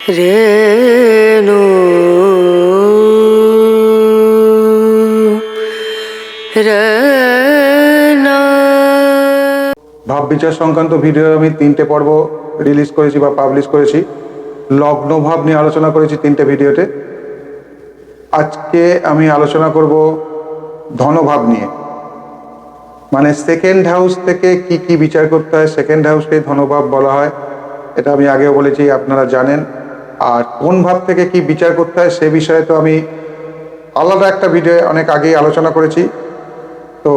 রেণু ভাব বিচার সংক্রান্ত ভিডিও আমি তিনটে পর্ব রিলিজ করেছি বা পাবলিশ করেছি। লগ্ন ভাব নিয়ে আলোচনা করেছি তিনটে ভিডিওতে। আজকে আমি আলোচনা করব ধনভাব নিয়ে। মানে সেকেন্ড হাউস থেকে কি কি বিচার করতে হয় সেকেন্ড হাউসকে ধনভাব বলা হয়, এটা আমি আগেও বলেছি, আপনারা জানেন। আর কোন ভাব থেকে কি বিচার করতে হয় সে বিষয়ে তো আমি আলাদা একটা ভিডিও অনেক আগেই আলোচনা করেছি। তো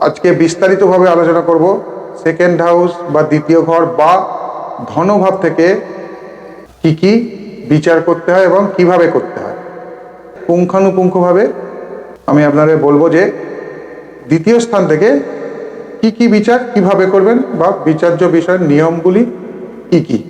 আজকে বিস্তারিতভাবে আলোচনা করব সেকেন্ড হাউস বা দ্বিতীয় ঘর বা ধনভাব থেকে কি কি বিচার করতে হয় এবং কীভাবে করতে হয়। পুঙ্খানুপুঙ্খভাবে আমি আপনাদের বলব যে দ্বিতীয় স্থান থেকে কি কি বিচার কীভাবে করবেন বা বিচার্য বিষয়ের নিয়মগুলি কি কি।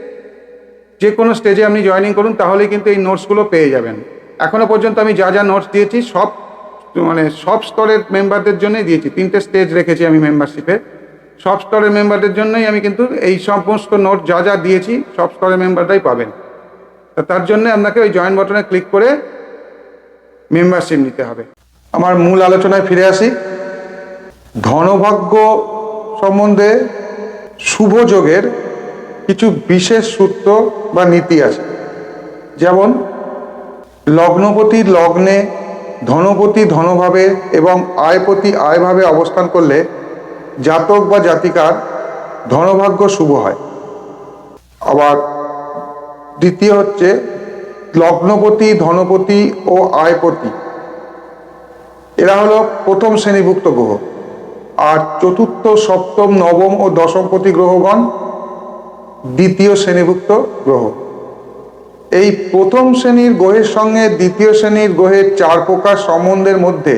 যে কোনো স্টেজে আপনি জয়েনিং করুন, তাহলেই কিন্তু এই নোটসগুলো পেয়ে যাবেন। এখনও পর্যন্ত আমি যা যা নোটস দিয়েছি, সব মানে সব স্তরের মেম্বারদের জন্যই দিয়েছি। তিনটে স্টেজ রেখেছি আমি মেম্বারশিপে সব স্তরের মেম্বারদের জন্যই আমি কিন্তু এই সমস্ত নোট যা যা দিয়েছি, সব স্তরের মেম্বাররাই পাবেন। তা তার জন্য আপনাকে ওই জয়েন বটনে ক্লিক করে মেম্বারশিপ নিতে হবে। আমার মূল আলোচনায় ফিরে আসি। ধনভাগ্য সম্বন্ধে শুভ যোগের কিছু বিশেষ সূত্র বা নীতি আছে। যেমন, লগ্নপতি লগ্নে ধনপতি ধনভাবে এবং আয়পতি আয়ভাবে অবস্থান করলে জাতক বা জাতিকার ধনভাগ্য শুভ হয়। আবার দ্বিতীয় হচ্ছে, লগ্নপতি, ধনপতি ও আয়পতি। এরা হলো প্রথম শ্রেণীভুক্ত গ্রহ। আর চতুর্থ, সপ্তম, নবম ও দশমপতি গ্রহগণ দ্বিতীয় শ্রেণীভুক্ত গ্রহ। এই প্রথম শ্রেণির গ্রহের সঙ্গে দ্বিতীয় শ্রেণির গ্রহের চার প্রকার সম্বন্ধের মধ্যে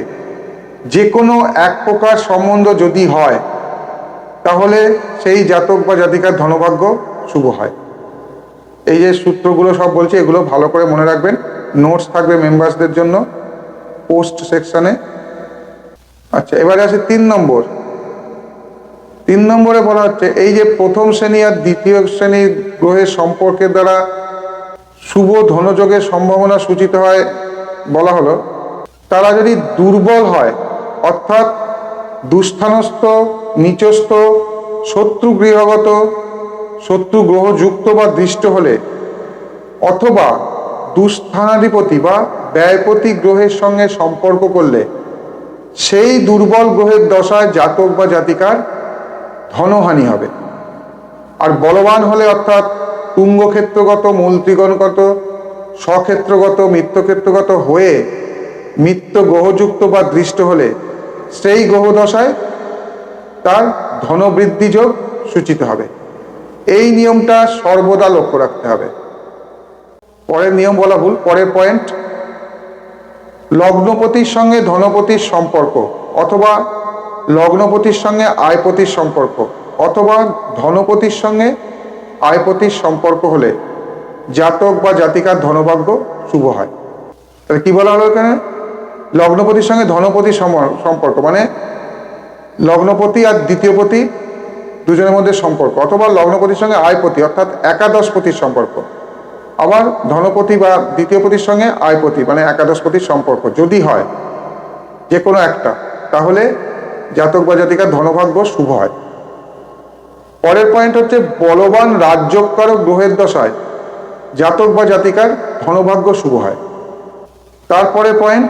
যে কোনো এক প্রকার সম্বন্ধ যদি হয়, তাহলে সেই জাতক বা জাতিকার ধনভাগ্য শুভ হয়। এই যে সূত্রগুলো সব বলছে, এগুলো ভালো করে মনে রাখবেন। নোটস থাকবে মেম্বার্সদের জন্য পোস্ট সেকশনে আচ্ছা এবারে আছে তিন নম্বর। তিন নম্বরে বলা হচ্ছে, এই যে প্রথম শ্রেণি আর দ্বিতীয় শ্রেণির গ্রহের সম্পর্কের দ্বারা শুভ ধনযোগের সম্ভাবনা সূচিত হয় বলা হলো, তারা যদি দুর্বল হয়, অর্থাৎ দুস্থানস্থ, নিচস্থ, শত্রু গৃহগত, শত্রু গ্রহযুক্ত বা দৃষ্ট হলে, অথবা দুস্থানাধিপতি বা ব্যয়পতি গ্রহের সঙ্গে সম্পর্ক করলে, সেই দুর্বল গ্রহের দশায় জাতক বা জাতিকার ধনহানি হবে। আর বলবান হলে অর্থাৎ তুঙ্গক্ষেত্রগত মূলত্রিগণগত স্বক্ষেত্রগত, মিত্রক্ষেত্রগত হয়ে মিত্র গ্রহযুক্ত বা দৃষ্ট হলে সেই গ্রহদশায় তার ধনবৃদ্ধি যোগ সূচিত হবে। এই নিয়মটা সর্বদা লক্ষ্য রাখতে হবে। পরের নিয়ম বলা ভুল, পরের পয়েন্ট লগ্নপতির সঙ্গে ধনপতির সম্পর্ক অথবা লগ্নপতির সঙ্গে আয়পতির সম্পর্ক অথবা ধনপতির সঙ্গে আয়পতির সম্পর্ক হলে জাতক বা জাতিকার ধনভাগ্য শুভ হয়। তাহলে কি বলা হলো এখানে? লগ্নপতির সঙ্গে ধনপতির সম্পর্ক মানে লগ্নপতি আর দ্বিতীয়পতি দুজনের মধ্যে সম্পর্ক অথবা লগ্নপতির সঙ্গে আয়পতি অর্থাৎ একাদশপতির সম্পর্ক। আবার ধনপতি বা দ্বিতীয়পতির সঙ্গে আয়পতি মানে একাদশপতির সম্পর্ক যদি হয় যে কোনো একটা, তাহলে জাতক বা জাতিকার ধনভাগ্য শুভ হয়। পরের পয়েন্ট হচ্ছে বলবান রাজ্যকারক গ্রহের দশায় জাতক বা জাতিকার ধনভাগ্য শুভ হয়। তারপরে পয়েন্ট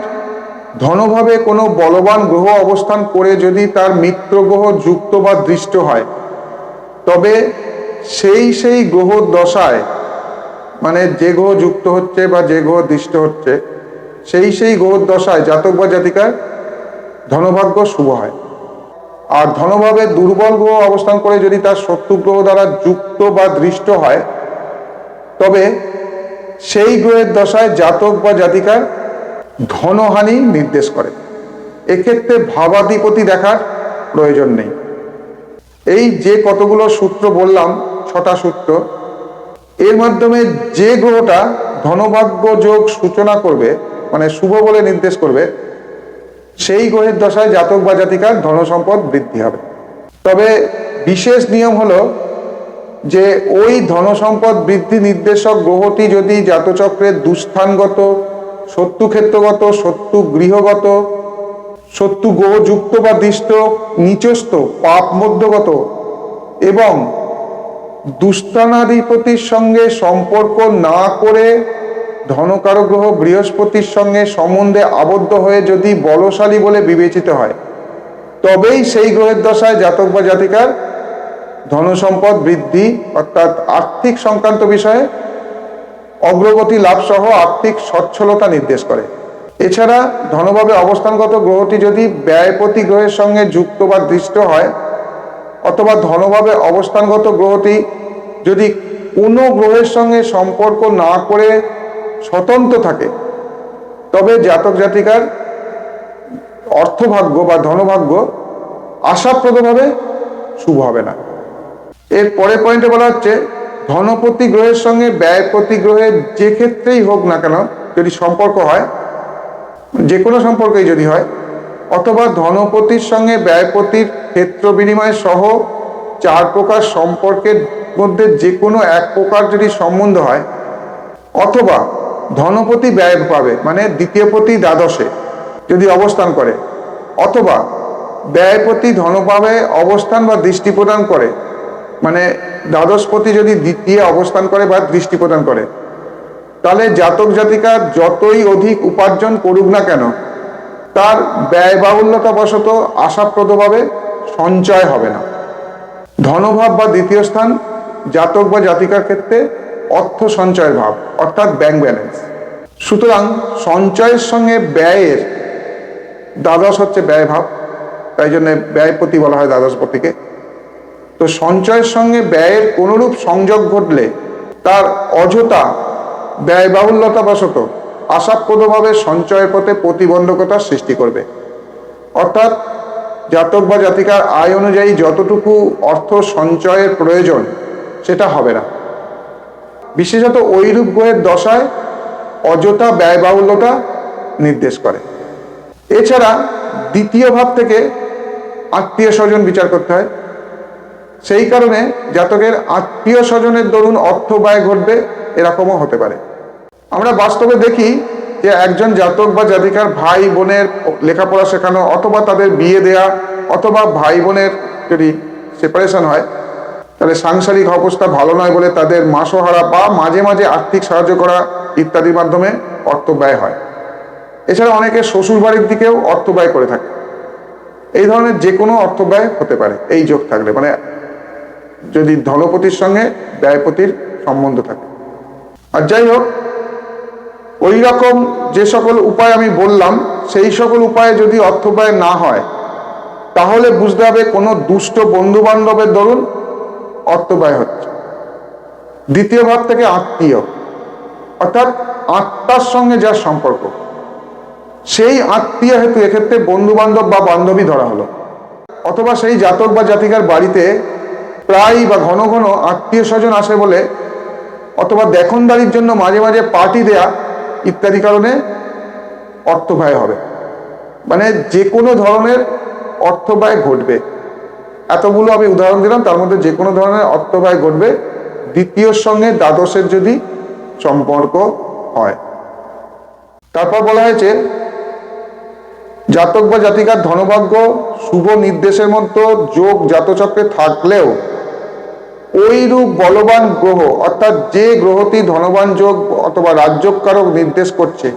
ধনভাবে কোনো বলবান গ্রহ অবস্থান করে যদি তার মিত্র গ্রহ যুক্ত বা দৃষ্ট হয়, তবে সেই সেই গ্রহ দশায় মানে যে গ্রহ যুক্ত হচ্ছে বা যে গ্রহ দৃষ্ট হচ্ছে, সেই সেই গ্রহ দশায় জাতক বা জাতিকার ধনভাগ্য শুভ হয়। আর ধনভাবে দুর্বল গ্রহ অবস্থান করে যদি তার শত্রু গ্রহ দ্বারা যুক্ত বা দৃষ্ট হয়, তবে সেই গ্রহের দশায় জাতক বা জাতিকার ধনহানি নির্দেশ করে। এক্ষেত্রে ভাবাধিপতি দেখার প্রয়োজন নেই। এই যে কতগুলো সূত্র বললাম, ছটা সূত্র, এর মাধ্যমে যে গ্রহটা ধনভাগ্য যোগ সূচনা করবে মানে শুভ বলে নির্দেশ করবে সেই গ্রহের দশায় জাতক বা জাতিকার ধন সম্পদ বৃদ্ধি হবে। তবে বিশেষ নিয়ম হলো যে ওই ধন সম্পদ বৃদ্ধি নির্দেশক গ্রহটি যদি জাতচক্রের দুস্থানগত শত্রু ক্ষেত্রগত শত্রু গৃহগত শত্রু গ্রহযুক্ত বা দৃষ্ট, নিচস্থ পাপ মধ্যগত এবং দুস্থানাধিপতির সঙ্গে সম্পর্ক না করে ধনকারক গ্রহ বৃহস্পতির সঙ্গে সম্বন্ধে আবদ্ধ হয়ে যদি বলশালী বলে বিবেচিত হয়, তবেই সেই গ্রহের দশায় জাতক বা জাতিকার ধনসম্পদ বৃদ্ধি অর্থাৎ আর্থিক সংক্রান্ত বিষয়ে অগ্রগতি লাভ সহ আর্থিক সচ্ছলতা নির্দেশ করে। এছাড়া ধনভাবে অবস্থানগত গ্রহটি যদি ব্যয়পতি গ্রহের সঙ্গে যুক্ত বা দৃষ্ট হয়, অথবা ধনভাবে অবস্থানগত গ্রহটি যদি কোনো গ্রহের সঙ্গে সম্পর্ক না করে স্বতন্ত্র থাকে। তবে জাতক জাতিকার অর্থভাগ্য বা ধনভাগ্য আশাপ্রদভাবে শুভ হবে না। এর পরের পয়েন্টে বলা হচ্ছে ধনপতি গ্রহের সঙ্গে ব্যয় প্রতি গ্রহের যে ক্ষেত্রেই হোক না কেন, যদি সম্পর্ক হয়, যে কোনো সম্পর্কেই যদি হয়, অথবা ধনপতির সঙ্গে ব্যয়পতির ক্ষেত্র বিনিময় সহ চার প্রকার সম্পর্কের মধ্যে যে কোনো এক প্রকার যদি সম্বন্ধ হয়, অথবা ধনপতি ব্যয় পাবে মানে দ্বিতীয়পতি দ্বাদশে যদি অবস্থান করে। অথবা ব্যয়পতি ধনভাবে অবস্থান বা দৃষ্টি প্রদান করে মানে দ্বাদশপতি যদি দ্বিতীয় অবস্থান করে বা দৃষ্টি প্রদান করে। তাহলে জাতক জাতিকা যতই অধিক উপার্জন করুক না কেন, তার ব্যয়বাহুল্যতা বশত আশাপ্রদভাবে সঞ্চয় হবে না। ধনভাব বা দ্বিতীয় স্থান জাতক বা জাতিকার ক্ষেত্রে অর্থ সঞ্চয়ের ভাব, অর্থাৎ ব্যাংক ব্যালেন্স সুতরাং সঞ্চয়ের সঙ্গে ব্যয়ের দ্বাদশ হচ্ছে ব্যয় ভাব, তাই জন্য ব্যয়পতি বলা হয় দ্বাদশপতিকে তো সঞ্চয়ের সঙ্গে ব্যয়ের কোনরূপ সংযোগ ঘটলে তার অযথা ব্যয়বাহুল্যতা বশত আশাপ্রদভাবে সঞ্চয়ের পথে প্রতিবন্ধকতার সৃষ্টি করবে। অর্থাৎ জাতক বা জাতিকার আয় অনুযায়ী যতটুকু অর্থ সঞ্চয়ের প্রয়োজন সেটা হবে না। বিশেষত ঐরূপ গ্রহের দশায় অযথা ব্যয়বাহুল্যতা নির্দেশ করে। এছাড়া দ্বিতীয় ভাব থেকে আত্মীয় স্বজন বিচার করতে হয়। সেই কারণে জাতকের আত্মীয় স্বজনের দরুন অর্থ ব্যয় ঘটবে, এরকমও হতে পারে। আমরা বাস্তবে দেখি যে একজন জাতক বা জাতিকার ভাই বোনের লেখাপড়া শেখানো অথবা তাদের বিয়ে দেয়া অথবা ভাই বোনের যদি সেপারেশন হয় তাহলে সাংসারিক অবস্থা ভালো নয় বলে তাদের মাসোহারা বা মাঝে মাঝে আর্থিক সাহায্য করা ইত্যাদির মাধ্যমে অর্থ ব্যয় হয়। এছাড়া অনেকে শ্বশুর বাড়ির দিকেও অর্থ ব্যয় করে থাকে। এই ধরনের যে কোনো অর্থ ব্যয় হতে পারে, এই যোগ থাকলে। মানে যদি ধনপতির সঙ্গে ব্যয়পতির সম্বন্ধ থাকে। আর যাই হোক, ওই রকম যে সকল উপায় আমি বললাম, সেই সকল উপায়ে যদি অর্থ ব্যয় না হয়, তাহলে বুঝতে হবে কোনো দুষ্ট বন্ধু বান্ধবের দরুন অর্থ ব্যয় হচ্ছে। দ্বিতীয় ভাব থেকে আত্মীয়। অর্থাৎ আত্মার সঙ্গে যার সম্পর্ক, সেই আত্মীয় হেতু এক্ষেত্রে বন্ধু বান্ধব বা বান্ধবী ধরা হলো। অথবা সেই জাতক বা জাতিকার বাড়িতে প্রায় বা ঘন ঘন আত্মীয় স্বজন আসে বলে, অথবা দেখনদারির জন্য মাঝে মাঝে পার্টি দেয়া ইত্যাদি কারণে অর্থ ব্যয় হবে। মানে যে কোনো ধরনের অর্থ ব্যয় ঘটবে। এতগুলো আমি উদাহরণ দিলাম, তার মধ্যে যে কোনো ধরনের অর্থ ব্যয় ঘটবে, দ্বিতীয়র সঙ্গে দ্বাদশের যদি সম্পর্ক হয়। তারপর বলা হয়েছে, জাতক বা জাতিকার ধনভাগ্য, শুভ নির্দেশের মতো যোগ জাতচক্রে থাকলেও ওই রূপ বলবান গ্রহ, অর্থাৎ যে গ্রহটি ধনবান যোগ অথবা রাজ্যকারক নির্দেশ করছে,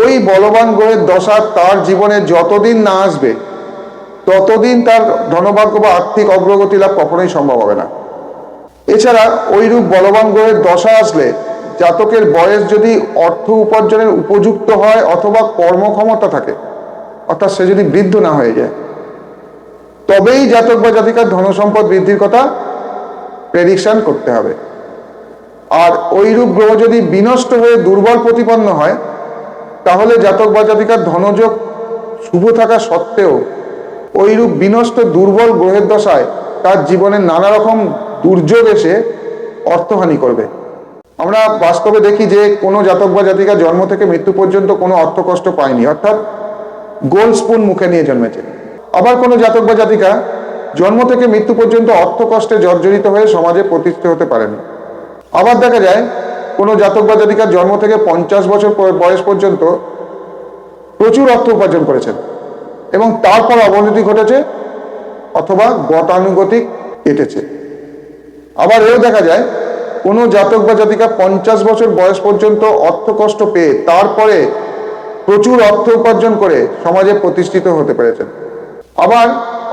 ওই বলবান গ্রহের দশা তার জীবনে যতদিন না আসবে ততদিন তার ধনভাগ্য বা আর্থিক অগ্রগতি লাভ কখনোই সম্ভব হবে না। এছাড়া ওইরূপ বলবান গ্রহের দশা আসলে জাতকের বয়স যদি অর্থ উপার্জনের উপযুক্ত হয় অথবা কর্মক্ষমতা থাকে, অর্থাৎ সে যদি বৃদ্ধ না হয়ে যায়। তবেই জাতক বা জাতিকার ধনসম্পদ বৃদ্ধির কথা প্রেডিকশন করতে হবে। আর ওইরূপ গ্রহ যদি বিনষ্ট হয়ে দুর্বল প্রতিপন্ন হয়, তাহলে জাতক বা জাতিকার ধনযোগ শুভ থাকা সত্ত্বেও ওইরূপ বিনষ্ট দুর্বল গ্রহের দশায় তার জীবনে নানা রকম দুর্যোগ এসে অর্থহানি করবে। আমরা বাস্তবে দেখি যে কোনো জাতক বা জাতিকা জন্ম থেকে মৃত্যু পর্যন্ত কোনো অর্থ কষ্ট পায়নি, অর্থাৎ গোল স্পুন মুখে নিয়ে জন্মেছে। আবার কোনো জাতক বা জাতিকা জন্ম থেকে মৃত্যু পর্যন্ত অর্থ কষ্টে জর্জরিত হয়ে সমাজে প্রতিষ্ঠিত হতে পারেনি। আবার দেখা যায়, কোনো জাতক বা জাতিকার জন্ম থেকে পঞ্চাশ বছর বয়স পর্যন্ত প্রচুর অর্থ উপার্জন করেছেন। এবং তারপর অবনতি ঘটেছে অথবা গতানুগতিক কেটেছে আবার এও দেখা যায়, কোনো জাতক বা জাতিকা পঞ্চাশ বছর বয়স পর্যন্ত অর্থ কষ্ট পেয়ে তারপরে প্রচুর অর্থ উপার্জন করে সমাজে প্রতিষ্ঠিত হতে পেরেছেন। আবার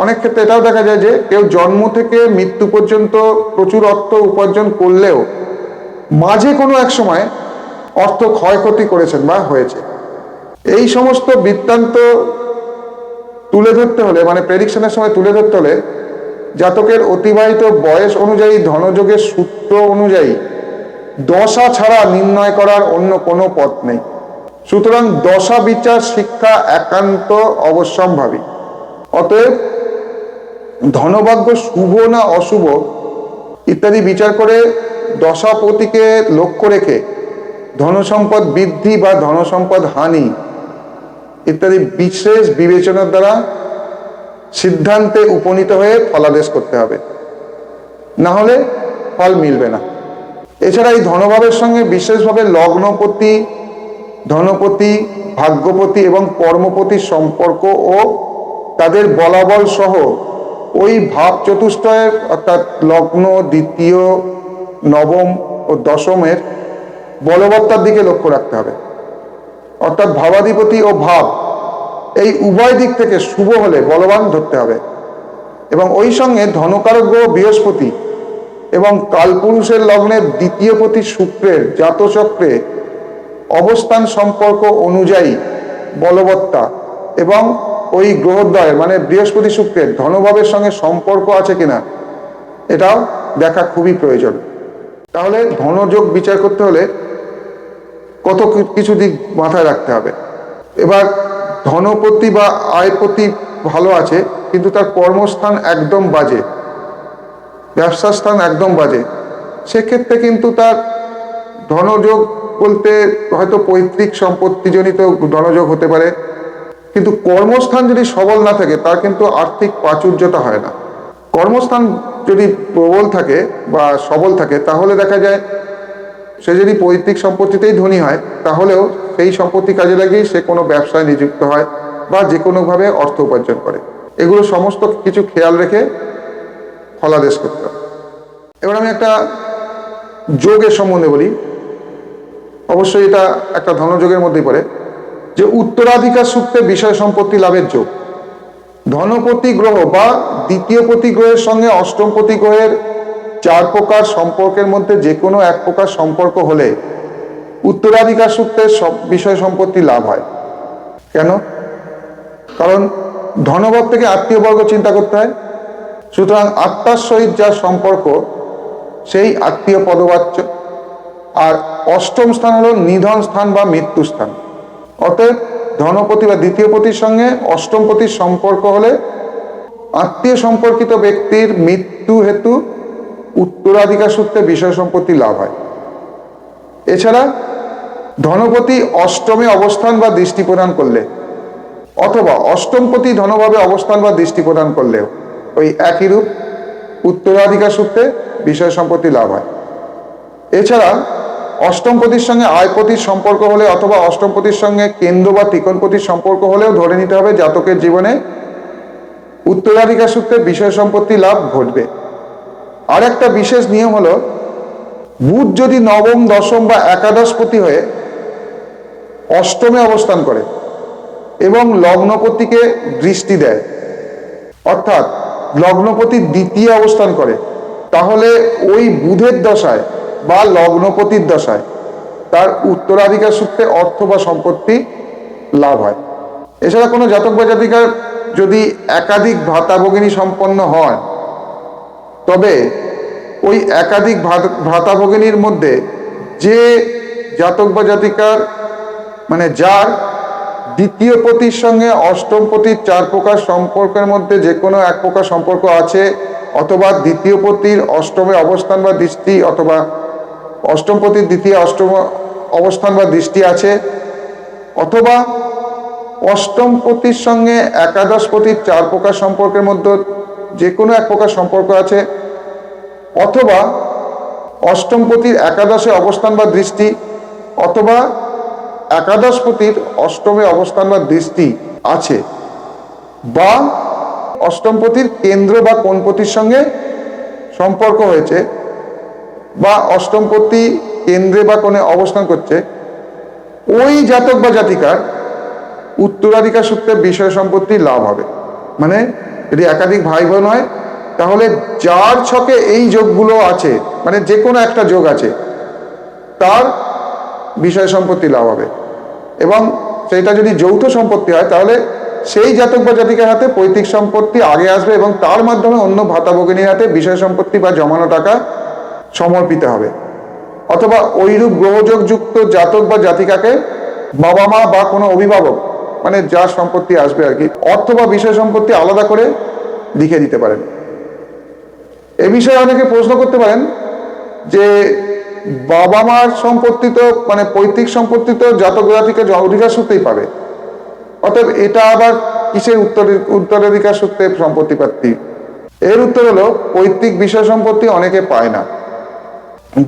অনেক ক্ষেত্রে এটাও দেখা যায় যে কেউ জন্ম থেকে মৃত্যু পর্যন্ত প্রচুর অর্থ উপার্জন করলেও মাঝে কোনো এক সময় অর্থ ক্ষয়ক্ষতি করেছেন বা হয়েছে। এই সমস্ত বৃত্তান্ত তুলে ধরতে হলে মানে প্রেডিকশনের সময় তুলে ধরতে হলে জাতকের অতিবাহিত বয়স অনুযায়ী, ধনযোগের সূত্র অনুযায়ী দশা ছাড়া নির্ণয় করার অন্য কোনো পথ নেই। সুতরাং দশা বিচার শিক্ষা একান্ত অবশ্যম্ভাবী। অতএব ধনভাগ্য শুভ না অশুভ ইত্যাদি বিচার করে দশাপতিকে লক্ষ্য রেখে ধনসম্পদ বৃদ্ধি বা ধনসম্পদ হানি ইত্যাদি বিশেষ বিবেচনার দ্বারা সিদ্ধান্তে উপনীত হয়ে ফলাদেশ করতে হবে। না হলে ফল মিলবে না। এছাড়া এই ধনভাবের সঙ্গে বিশেষভাবে লগ্নপতি, ধনপতি, ভাগ্যপতি এবং কর্মপতির সম্পর্ক ও তাদের বলাবল সহ ওই ভাব চতুষ্টয়ের অর্থাৎ লগ্ন দ্বিতীয়, নবম ও দশমের বলবত্তার দিকে লক্ষ্য রাখতে হবে। অর্থাৎ ভাবাধিপতি ও ভাব, এই উভয় দিক থেকে শুভ হলে বলবান ধরতে হবে। এবং ওই সঙ্গে ধনকারক বৃহস্পতি এবং কালপুরুষের লগ্নের দ্বিতীয় পতি শুক্রের জাতচক্রে অবস্থান সম্পর্ক অনুযায়ী বলবত্তা এবং ওই গ্রহদ্বয়ের মানে বৃহস্পতি শুক্রের ধনভাবের সঙ্গে সম্পর্ক আছে কিনা, এটাও দেখা খুবই প্রয়োজন। তাহলে ধনযোগ বিচার করতে হলে কত কিছু দিক মাথায় রাখতে হবে। এবার ধনপতি বা আয়পতি ভালো আছে, কিন্তু তার কর্মস্থান একদম বাজে। ব্যবসা স্থান একদম বাজে। সেক্ষেত্রে কিন্তু তার ধনযোগ বলতে হয়তো পৈতৃক সম্পত্তিজনিত ধনযোগ হতে পারে। কিন্তু কর্মস্থান যদি সবল না থাকে, তার কিন্তু আর্থিক প্রাচুর্যতা হয় না। কর্মস্থান যদি প্রবল থাকে বা সবল থাকে, তাহলে দেখা যায় সে যদি পৈতৃক সম্পত্তিতেই ধনী হয়, তাহলেও সেই সম্পত্তি কাজে লাগিয়ে সে কোনো ব্যবসায় নিযুক্ত হয় বা যে কোনোভাবে অর্থ উপার্জন করে। এগুলো সমস্ত কিছু খেয়াল রেখে ফলাদেশ করতে হবে। এবার আমি একটা যোগের সম্বন্ধে বলি। অবশ্যই এটা একটা ধনযোগের মধ্যেই পড়ে, যে উত্তরাধিকার সূত্রে বিষয় সম্পত্তি লাভের যোগ। ধনপতি গ্রহ বা দ্বিতীয় পতি গ্রহের সঙ্গে অষ্টমপতি গ্রহের চার প্রকার সম্পর্কের মধ্যে যে কোনো এক প্রকার সম্পর্ক হলে উত্তরাধিকার সূত্রে সব বিষয় সম্পত্তি লাভ হয়। কেন? কারণ ধনবর থেকে আত্মীয় বর্গ চিন্তা করতে হয়। সুতরাং আত্মার সহিত যার সম্পর্ক, সেই আত্মীয় পদবাচ্য। আর অষ্টম স্থান হলো নিধন স্থান বা মৃত্যু স্থান। অতএব ধনপতি বা দ্বিতীয় পতির সঙ্গে অষ্টম পতির সম্পর্ক হলে আত্মীয় সম্পর্কিত ব্যক্তির মৃত্যু হেতু উত্তরাধিকার সূত্রে বিষয় সম্পত্তি লাভ হয়। এছাড়া ধনপতি অষ্টমে অবস্থান বা দৃষ্টি প্রদান করলে, অথবা অষ্টমপতি ধনভাবে অবস্থান বা দৃষ্টি প্রদান করলেও ওই একই রূপ উত্তরাধিকার সূত্রে বিষয় সম্পত্তি লাভ হয়। এছাড়া অষ্টমপতির সঙ্গে আয়পতির সম্পর্ক হলে অথবা অষ্টমপতির সঙ্গে কেন্দ্র বা ত্রিকোণপতির সম্পর্ক হলেও ধরে নিতে হবে জাতকের জীবনে উত্তরাধিকার সূত্রে বিষয় সম্পত্তি লাভ ঘটবে। আর একটা বিশেষ নিয়ম হলো, বুধ যদি নবম, দশম বা একাদশ একাদশপতি হয়ে অষ্টমে অবস্থান করে এবং লগ্নপতিকে দৃষ্টি দেয়, অর্থাৎ লগ্নপতির দ্বিতীয় অবস্থান করে, তাহলে ওই বুধের দশায় বা লগ্নপতির দশায় তার উত্তরাধিকার সূত্রে অর্থ বা সম্পত্তি লাভ হয়। এছাড়া কোনো জাতক বা জাতিকার যদি একাধিক ভাতা ভগিনী সম্পন্ন হয় তবে ওই একাধিক ভাত- ভ্রাতা ভগিনীর মধ্যে যে জাতক বা জাতিকার মানে যার দ্বিতীয় পতির সঙ্গে অষ্টম পতির চার প্রকার সম্পর্কের মধ্যে যে কোনো এক প্রকার সম্পর্ক আছে, অথবা দ্বিতীয় পতির অষ্টমে অবস্থান বা দৃষ্টি অথবা অষ্টম পতির দ্বিতীয় অষ্টম অবস্থান বা দৃষ্টি আছে, অথবা অষ্টম পতির সঙ্গে একাদশ পতির চার প্রকার সম্পর্কের মধ্যে যে কোনো এক প্রকার সম্পর্ক আছে অথবা অষ্টমপতির একাদশে অবস্থান বা দৃষ্টি, অথবা একাদশপতির অষ্টমে অবস্থান বা দৃষ্টি আছে বা অষ্টমপতির কেন্দ্র বা কোনপতির সঙ্গে সম্পর্ক হয়েছে বা অষ্টমপতি কেন্দ্রে বা কোণে অবস্থান করছে, ওই জাতক বা জাতিকার উত্তরাধিকার সূত্রে বিষয় সম্পত্তি লাভ হবে। মানে যদি একাধিক ভাই বোন হয় তাহলে যার ছকে এই যোগগুলো আছে মানে যে কোনো একটা যোগ আছে, তার বিষয় সম্পত্তি লাভ হবে। এবং সেটা যদি যৌথ সম্পত্তি হয়, তাহলে সেই জাতক বা জাতিকার হাতে পৈতৃক সম্পত্তি আগে আসবে এবং তার মাধ্যমে অন্য ভাতা ভগিনীর হাতে বিষয় সম্পত্তি বা জমানো টাকা সমর্পিত হবে। অথবা ওইরূপ গ্রহযোগ যুক্ত জাতক বা জাতিকাকে বাবা মা বা কোনো অভিভাবক মানে যার সম্পত্তি আসবে আর কি অর্থ বা বিষয় সম্পত্তি আলাদা করে লিখে দিতে পারেন। এ বিষয়ে অনেকে প্রশ্ন করতে পারেন যে বাবা মার সম্পত্তি তো মানে পৈতৃক সম্পত্তি তো জাতিকে অধিকার সূত্রেই পাবে। অতএব এটা আবার কিসের উত্তর উত্তরাধিকার সূত্রে সম্পত্তি প্রাপ্তি? এর উত্তর হলো, পৈতৃক বিষয় সম্পত্তি অনেকে পায় না।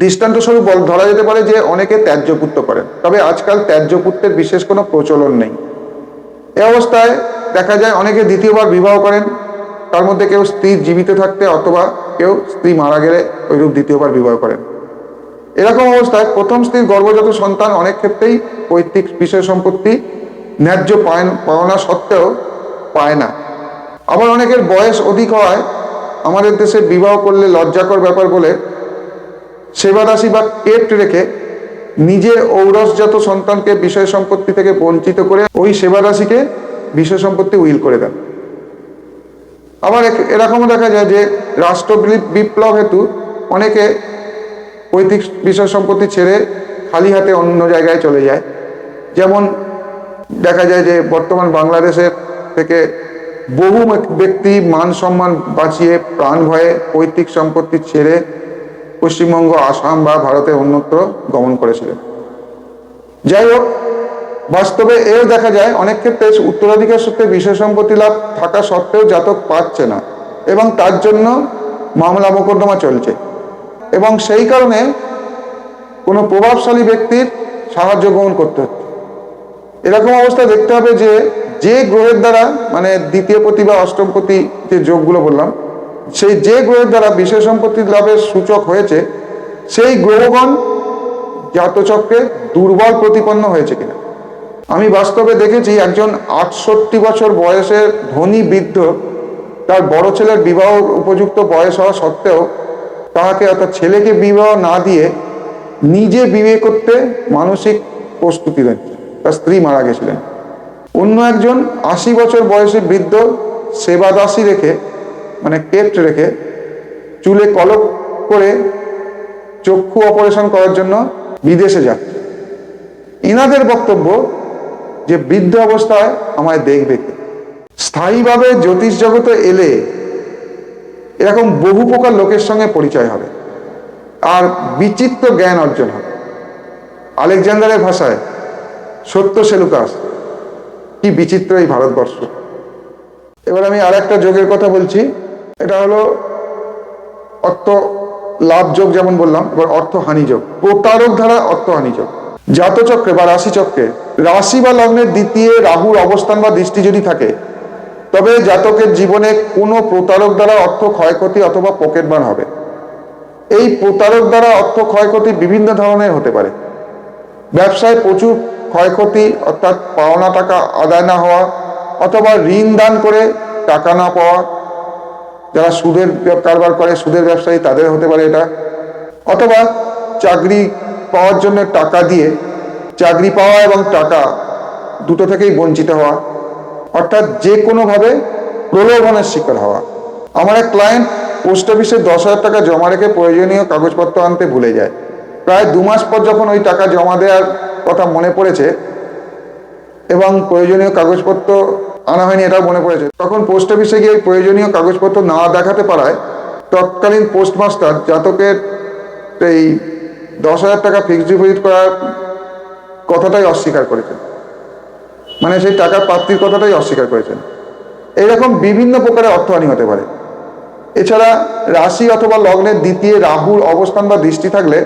দৃষ্টান্ত স্বরূপ ধরা যেতে পারে যে অনেকে ত্যায্যপুত্র করেন। তবে আজকাল ত্যায্যপুত্রের বিশেষ কোনো প্রচলন নেই। এ অবস্থায় দেখা যায় অনেকে দ্বিতীয়বার বিবাহ করেন। তার মধ্যে কেউ স্ত্রী জীবিত থাকতে অথবা কেউ স্ত্রী মারা গেলে ওইরূপ দ্বিতীয়বার বিবাহ করেন। এরকম অবস্থায় প্রথম স্ত্রীর গর্ভজাত সন্তান অনেক ক্ষেত্রেই পৈতৃক বিষয় সম্পত্তি, ন্যায্য পায় পাওনা সত্ত্বেও পায় না। আবার অনেকের বয়স অধিক হওয়ায় আমাদের দেশে বিবাহ করলে লজ্জাকর ব্যাপার বলে সেবাদাসী বা কেট রেখে নিজের ঔরসজাত সন্তানকে বিষয় সম্পত্তি থেকে বঞ্চিত করে ওই সেবাদাসীকে বিষয় সম্পত্তি উইল করে দেন। আবার এরকমও দেখা যায় যে রাষ্ট্র বিপ্লব হেতু অনেকে পৈতৃক বিষয় সম্পত্তি ছেড়ে খালি হাতে অন্য জায়গায় চলে যায়। যেমন দেখা যায় যে বর্তমান বাংলাদেশের থেকে বহু ব্যক্তি মান সম্মান বাঁচিয়ে প্রাণ ভয়ে পৈতৃক সম্পত্তি ছেড়ে পশ্চিমবঙ্গ, আসাম বা ভারতে অন্যত্র গমন করেছিলেন। যাই হোক বাস্তবে এও দেখা যায়, অনেক ক্ষেত্রে উত্তরাধিকার সূত্রে বিষয় সম্পত্তি লাভ থাকা সত্ত্বেও জাতক পাচ্ছে না, এবং তার জন্য মামলা মোকদ্দমা চলছে। এবং সেই কারণে কোনো প্রভাবশালী ব্যক্তির সাহায্য গ্রহণ করতে হচ্ছে। এরকম অবস্থা দেখতে হবে যে যে গ্রহের দ্বারা মানে দ্বিতীয় পতি বা অষ্টম পতি যে যোগগুলো বললাম, সেই যে গ্রহের দ্বারা বিশেষ সম্পত্তি লাভের সূচক হয়েছে, সেই গ্রহগণ জাতচক্রে দুর্বল প্রতিপন্ন হয়েছে কিনা। আমি বাস্তবে দেখেছি একজন আটষট্টি বছর বয়সের ধনী বৃদ্ধ, তার বড় ছেলের বিবাহ উপযুক্ত বয়স হওয়া সত্ত্বেও তাহাকে অর্থাৎ ছেলেকে বিবাহ না দিয়ে নিজে বিয়ে করতে মানসিক প্রস্তুতি নিচ্ছে তার স্ত্রী মারা গেছিলেন। অন্য একজন আশি বছর বয়সী বৃদ্ধ সেবাদাসী রেখে মানে কেট রেখে চুলে কলক করে চক্ষু অপারেশন করার জন্য বিদেশে যাচ্ছে ইনাদের বক্তব্য যে বৃদ্ধ অবস্থায় আমায় দেখবে স্থায়ীভাবে জ্যোতিষ জগতে এলে এরকম বহু প্রকার লোকের সঙ্গে পরিচয় হবে। আর বিচিত্র জ্ঞান অর্জন হবে। আলেকজান্ডারের ভাষায় সত্য সেলুকাস কি বিচিত্র এই ভারতবর্ষ। এবার আমি আর একটা যোগের কথা বলছি, এটা হলো অর্থ লাভ যোগ যেমন বললাম, এবার অর্থ হানি যোগ। প্রতারক ধারা অর্থ হানি যোগ। জাতচক্রে বা রাশিচক্রে রাশি বা লগ্নের দ্বিতীয় রাহুর অবস্থান বা দৃষ্টি যদি থাকে, তবে জাতকের জীবনে কোনো প্রতারক দ্বারা অর্থ ক্ষয়ক্ষতি অথবা পকেটবার হবে। এই প্রতারক দ্বারা অর্থ ক্ষয়ক্ষতি বিভিন্ন ধরনের হতে পারে। ব্যবসায় প্রচুর ক্ষয়ক্ষতি, অর্থাৎ পাওনা টাকা আদায় না হওয়া অথবা ঋণ দান করে টাকা না পাওয়া, যারা সুদের কারবার করে, সুদের ব্যবসায়ী তাদের হতে পারে এটা। অথবা চাকরি পাওয়ার জন্য টাকা দিয়ে চাকরি পাওয়া এবং টাকা দুটো থেকেই বঞ্চিত হওয়া, অর্থাৎ যে কোনোভাবে প্রলোভনের শিকার হওয়া। আমার এক ক্লায়েন্ট পোস্ট অফিসে দশ হাজার টাকা জমা রেখে প্রয়োজনীয় কাগজপত্র আনতে ভুলে যায়। প্রায় দু মাস পর যখন ওই টাকা জমা দেওয়ার কথা মনে পড়েছে এবং প্রয়োজনীয় কাগজপত্র আনা হয়নি এটাও মনে পড়েছে, তখন পোস্ট অফিসে গিয়ে প্রয়োজনীয় কাগজপত্র না দেখাতে পারায় তৎকালীন পোস্টমাস্টার জাতকের এই দশ হাজার টাকা ফিক্সড ডিপোজিট করার কথাটাই অস্বীকার করেছেন। মানে সেই টাকার প্রাপ্তির কথাটাই অস্বীকার করেছেন। এইরকম বিভিন্ন প্রকারের অর্থহানি হতে পারে। এছাড়া রাশি অথবা লগ্নের দ্বিতীয় রাহুর অবস্থান বা দৃষ্টি থাকলে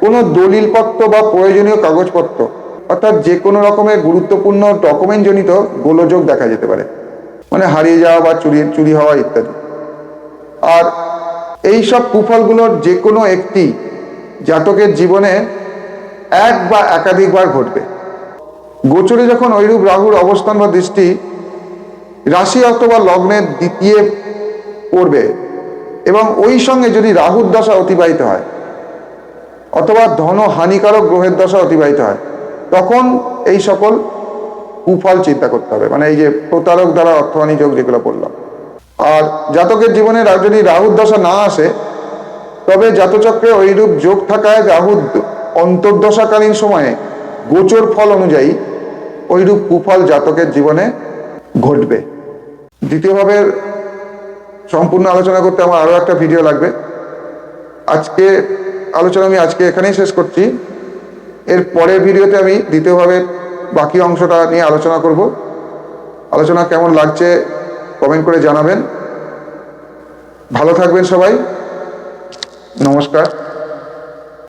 কোনো দলিলপত্র বা প্রয়োজনীয় কাগজপত্র অর্থাৎ যে কোনো রকমের গুরুত্বপূর্ণ ডকুমেন্ট জনিত গোলযোগ দেখা যেতে পারে। মানে হারিয়ে যাওয়া বা চুরি চুরি হওয়া ইত্যাদি। আর এই সব কুফলগুলোর যে কোনো একটি জাতকের জীবনে এক বা একাধিকবার ঘটবে। গোচরে যখন ঐরূপ রাহুর অবস্থান বা দৃষ্টি রাশি অথবা লগ্নের দ্বিতীয় পড়বে এবং ওই সঙ্গে যদি রাহুর দশা অতিবাহিত হয় অথবা ধন হানিকারক গ্রহের দশা অতিবাহিত হয়, তখন এই সকল কুফল চিন্তা করতে হবে। মানে এই যে প্রতারক দ্বারা অর্থহানি যোগ যেগুলো বললাম। আর জাতকের জীবনে যদি রাহুর দশা না আসে, তবে জাতচক্রে ওইরূপ যোগ থাকায় রাহুর অন্তর্দশাকালীন সময়ে গোচর ফল অনুযায়ী ওইরূপ কুফল জাতকের জীবনে ঘটবে। দ্বিতীয়ভাবে সম্পূর্ণ আলোচনা করতে আমার আরও একটা ভিডিও লাগবে। আজকে আলোচনা আমি আজকে এখানেই শেষ করছি। এর পরের ভিডিওতে আমি দ্বিতীয়ভাবে বাকি অংশটা নিয়ে আলোচনা করব। আলোচনা কেমন লাগছে কমেন্ট করে জানাবেন। ভালো থাকবেন সবাই। নমস্কার।